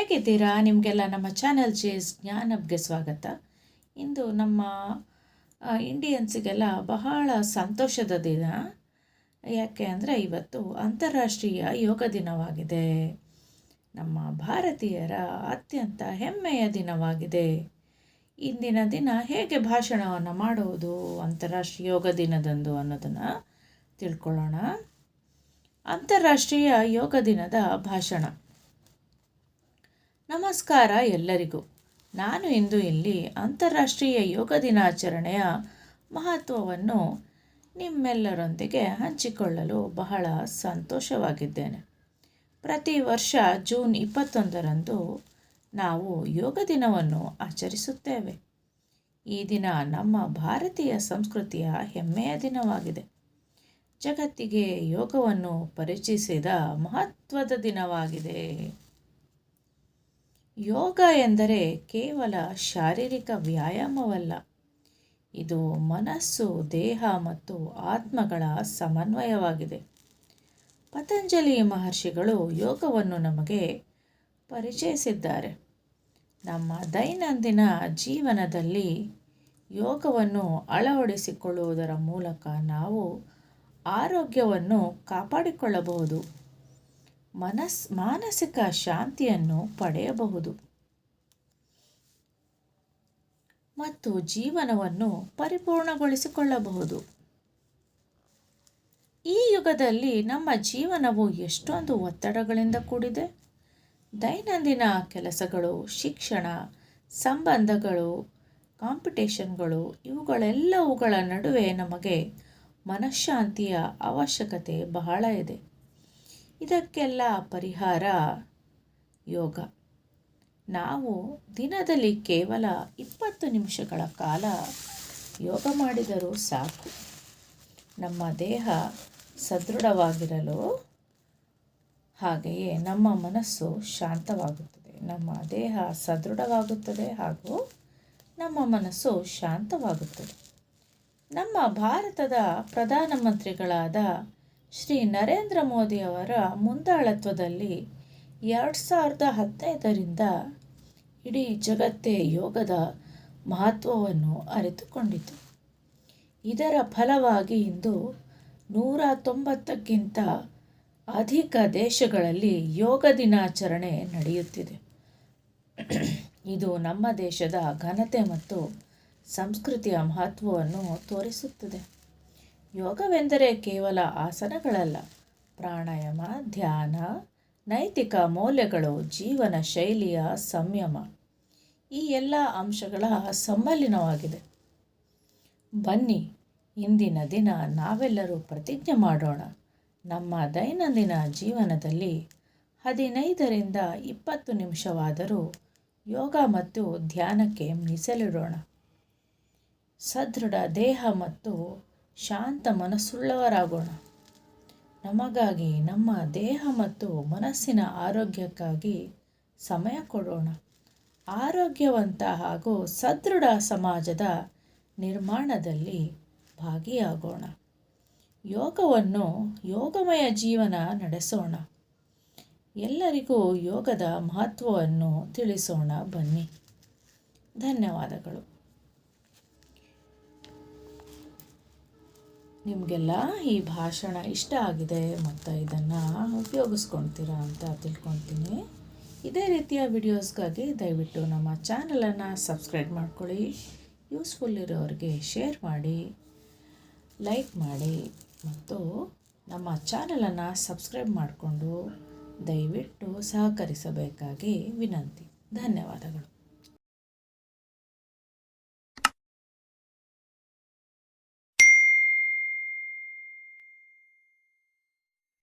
ಹೇಗಿದ್ದೀರಾ? ನಿಮಗೆಲ್ಲ ನಮ್ಮ ಚಾನಲ್ ಜೇಸ್ ಜ್ಞಾನಬ್ಗೆ ಸ್ವಾಗತ. ಇಂದು ನಮ್ಮ ಇಂಡಿಯನ್ಸಿಗೆಲ್ಲ ಬಹಳ ಸಂತೋಷದ ದಿನ. ಯಾಕೆ ಅಂದರೆ ಇವತ್ತು ಅಂತಾರಾಷ್ಟ್ರೀಯ ಯೋಗ ದಿನವಾಗಿದೆ. ನಮ್ಮ ಭಾರತೀಯರ ಅತ್ಯಂತ ಹೆಮ್ಮೆಯ ದಿನವಾಗಿದೆ. ಇಂದಿನ ದಿನ ಹೇಗೆ ಭಾಷಣವನ್ನು ಮಾಡುವುದು ಅಂತಾರಾಷ್ಟ್ರೀಯ ಯೋಗ ದಿನದಂದು ಅನ್ನೋದನ್ನು ತಿಳ್ಕೊಳ್ಳೋಣ. ಅಂತಾರಾಷ್ಟ್ರೀಯ ಯೋಗ ದಿನದ ಭಾಷಣ. ನಮಸ್ಕಾರ ಎಲ್ಲರಿಗೂ. ನಾನು ಇಂದು ಇಲ್ಲಿ ಅಂತಾರಾಷ್ಟ್ರೀಯ ಯೋಗ ದಿನಾಚರಣೆಯ ಮಹತ್ವವನ್ನು ನಿಮ್ಮೆಲ್ಲರೊಂದಿಗೆ ಹಂಚಿಕೊಳ್ಳಲು ಬಹಳ ಸಂತೋಷವಾಗಿದ್ದೇನೆ. ಪ್ರತಿ ವರ್ಷ ಜೂನ್ ಇಪ್ಪತ್ತೊಂದರಂದು ನಾವು ಯೋಗ ದಿನವನ್ನು ಆಚರಿಸುತ್ತೇವೆ. ಈ ದಿನ ನಮ್ಮ ಭಾರತೀಯ ಸಂಸ್ಕೃತಿಯ ಹೆಮ್ಮೆಯ ದಿನವಾಗಿದೆ. ಜಗತ್ತಿಗೆ ಯೋಗವನ್ನು ಪರಿಚಯಿಸಿದ ಮಹತ್ವದ ದಿನವಾಗಿದೆ. ಯೋಗ ಎಂದರೆ ಕೇವಲ ಶಾರೀರಿಕ ವ್ಯಾಯಾಮವಲ್ಲ. ಇದು ಮನಸ್ಸು, ದೇಹ ಮತ್ತು ಆತ್ಮಗಳ ಸಮನ್ವಯವಾಗಿದೆ. ಪತಂಜಲಿ ಮಹರ್ಷಿಗಳು ಯೋಗವನ್ನು ನಮಗೆ ಪರಿಚಯಿಸಿದ್ದಾರೆ. ನಮ್ಮ ದೈನಂದಿನ ಜೀವನದಲ್ಲಿ ಯೋಗವನ್ನು ಅಳವಡಿಸಿಕೊಳ್ಳುವುದರ ಮೂಲಕ ನಾವು ಆರೋಗ್ಯವನ್ನು ಕಾಪಾಡಿಕೊಳ್ಳಬಹುದು. ಮನಸ್, ಮಾನಸಿಕ ಶಾಂತಿಯನ್ನು ಪಡೆಯಬಹುದು. ಮತ್ತು ಜೀವನವನ್ನು ಪರಿಪೂರ್ಣಗೊಳಿಸಿಕೊಳ್ಳಬಹುದು. ಈ ಯುಗದಲ್ಲಿ ನಮ್ಮ ಜೀವನವು ಎಷ್ಟೊಂದು ಒತ್ತಡಗಳಿಂದ ಕೂಡಿದೆ. ದೈನಂದಿನ ಕೆಲಸಗಳು, ಶಿಕ್ಷಣ, ಸಂಬಂಧಗಳು, ಕಾಂಪಿಟೇಷನ್ಗಳು, ಇವುಗಳೆಲ್ಲವುಗಳ ನಡುವೆ ನಮಗೆ ಮನಃಶಾಂತಿಯ ಅವಶ್ಯಕತೆ ಬಹಳ ಇದೆ. ಇದಕ್ಕೆಲ್ಲ ಪರಿಹಾರ ಯೋಗ. ನಾವು ದಿನದಲ್ಲಿ ಕೇವಲ ಇಪ್ಪತ್ತು ನಿಮಿಷಗಳ ಕಾಲ ಯೋಗ ಮಾಡಿದರೂ ಸಾಕು. ನಮ್ಮ ದೇಹ ಸದೃಢವಾಗಿರಲು ಹಾಗೆಯೇ ನಮ್ಮ ಮನಸ್ಸು ಶಾಂತವಾಗುತ್ತದೆ. ನಮ್ಮ ದೇಹ ಸದೃಢವಾಗುತ್ತದೆ ಹಾಗೂ ನಮ್ಮ ಮನಸ್ಸು ಶಾಂತವಾಗುತ್ತದೆ. ನಮ್ಮ ಭಾರತದ ಪ್ರಧಾನಮಂತ್ರಿಗಳಾದ ಶ್ರೀ ನರೇಂದ್ರ ಮೋದಿಯವರ ಮುಂದಾಳತ್ವದಲ್ಲಿ ಎರಡು ಸಾವಿರದ ಹದಿನೈದರಿಂದ ಇಡೀ ಜಗತ್ತೇ ಯೋಗದ ಮಹತ್ವವನ್ನು ಅರಿತುಕೊಂಡಿತು. ಇದರ ಫಲವಾಗಿ ಇಂದು ನೂರ ತೊಂಬತ್ತಕ್ಕಿಂತ ಅಧಿಕ ದೇಶಗಳಲ್ಲಿ ಯೋಗ ದಿನಾಚರಣೆ ನಡೆಯುತ್ತಿದೆ. ಇದು ನಮ್ಮ ದೇಶದ ಘನತೆ ಮತ್ತು ಸಂಸ್ಕೃತಿಯ ಮಹತ್ವವನ್ನು ತೋರಿಸುತ್ತದೆ. ಯೋಗವೆಂದರೆ ಕೇವಲ ಆಸನಗಳಲ್ಲ. ಪ್ರಾಣಾಯಾಮ, ಧ್ಯಾನ, ನೈತಿಕ ಮೌಲ್ಯಗಳು, ಜೀವನ ಶೈಲಿಯ ಸಂಯಮ. ಈ ಎಲ್ಲ ಅಂಶಗಳ ಸಮ್ಮಲಿನವಾಗಿದೆ. ಬನ್ನಿ, ಇಂದಿನ ದಿನ ನಾವೆಲ್ಲರೂ ಪ್ರತಿಜ್ಞೆ ಮಾಡೋಣ. ನಮ್ಮ ದೈನಂದಿನ ಜೀವನದಲ್ಲಿ ಹದಿನೈದರಿಂದ ಇಪ್ಪತ್ತು ನಿಮಿಷವಾದರೂ ಯೋಗ ಮತ್ತು ಧ್ಯಾನಕ್ಕೆ ಮೀಸಲಿಡೋಣ. ಸದೃಢ ದೇಹ ಮತ್ತು ಶಾಂತ ಮನಸ್ಸುಳ್ಳವರಾಗೋಣ. ನಮಗಾಗಿ, ನಮ್ಮ ದೇಹ ಮತ್ತು ಮನಸ್ಸಿನ ಆರೋಗ್ಯಕ್ಕಾಗಿ ಸಮಯ ಕೊಡೋಣ. ಆರೋಗ್ಯವಂತ ಹಾಗೂ ಸದೃಢ ಸಮಾಜದ ನಿರ್ಮಾಣದಲ್ಲಿ ಭಾಗಿಯಾಗೋಣ. ಯೋಗವನ್ನು ಯೋಗಮಯ ಜೀವನ ನಡೆಸೋಣ. ಎಲ್ಲರಿಗೂ ಯೋಗದ ಮಹತ್ವವನ್ನು ತಿಳಿಸೋಣ ಬನ್ನಿ. ಧನ್ಯವಾದಗಳು. ನಿಮಗೆಲ್ಲ ಈ ಭಾಷಣ ಇಷ್ಟ ಆಗಿದೆ ಮತ್ತು ಇದನ್ನು ಉಪಯೋಗಿಸ್ಕೊಳ್ತೀರಾ ಅಂತ ತಿಳ್ಕೊತೀನಿ. ಇದೇ ರೀತಿಯ ವಿಡಿಯೋಸ್ಗಾಗಿ ದಯವಿಟ್ಟು ನಮ್ಮ ಚಾನಲನ್ನು ಸಬ್ಸ್ಕ್ರೈಬ್ ಮಾಡ್ಕೊಳ್ಳಿ. ಯೂಸ್ಫುಲ್ ಇರೋರಿಗೆ ಶೇರ್ ಮಾಡಿ, ಲೈಕ್ ಮಾಡಿ ಮತ್ತು ನಮ್ಮ ಚಾನಲನ್ನು ಸಬ್ಸ್ಕ್ರೈಬ್ ಮಾಡಿಕೊಂಡು ದಯವಿಟ್ಟು ಸಹಕರಿಸಬೇಕಾಗಿ ವಿನಂತಿ. ಧನ್ಯವಾದಗಳು.